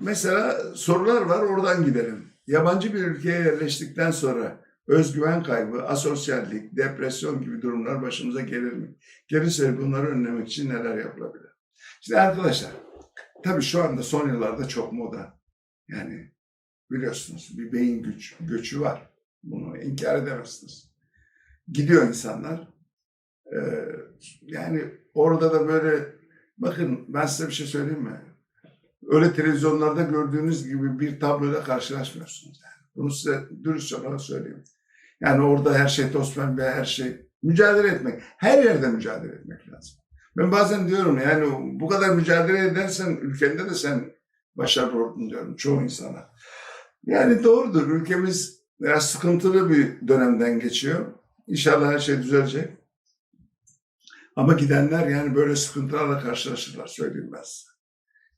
mesela sorular var oradan gidelim. Yabancı bir ülkeye yerleştikten sonra özgüven kaybı, asosyallik, depresyon gibi durumlar başımıza gelir mi? Gelirse bunları önlemek için neler yapılabilir? İşte arkadaşlar, tabii şu anda son yıllarda çok moda. Yani biliyorsunuz bir beyin güç, göçü var. Bunu inkar edemezsiniz. Gidiyor insanlar. Ee, yani orada da böyle bakın ben size bir şey söyleyeyim mi? Öyle televizyonlarda gördüğünüz gibi bir tabloyla karşılaşmıyorsunuz. Yani. Bunu size dürüst olarak söyleyeyim. Yani orada her şey toz pembe, her şey mücadele etmek. Her yerde mücadele etmek lazım. Ben bazen diyorum yani bu kadar mücadele edersen ülkende de sen başarılı diyorum çoğu insana. Yani doğrudur. Ülkemiz biraz sıkıntılı bir dönemden geçiyor. İnşallah her şey düzelecek. Ama gidenler yani böyle sıkıntılarla karşılaşırlar söyleyeyim ben size.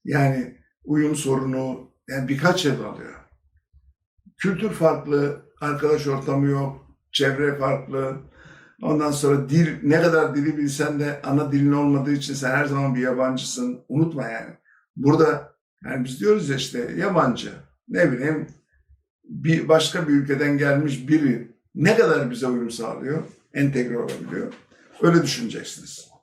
Yani uyum sorunu yani birkaç yıl alıyor. Kültür farklı, arkadaş ortamı yok, çevre farklı. Ondan sonra dil, ne kadar dili bilsen de ana dilin olmadığı için sen her zaman bir yabancısın. Unutma yani. Burada yani biz diyoruz ya işte yabancı, ne bileyim bir başka bir ülkeden gelmiş biri ne kadar bize uyum sağlıyor, entegre olabiliyor. Öyle düşüneceksiniz.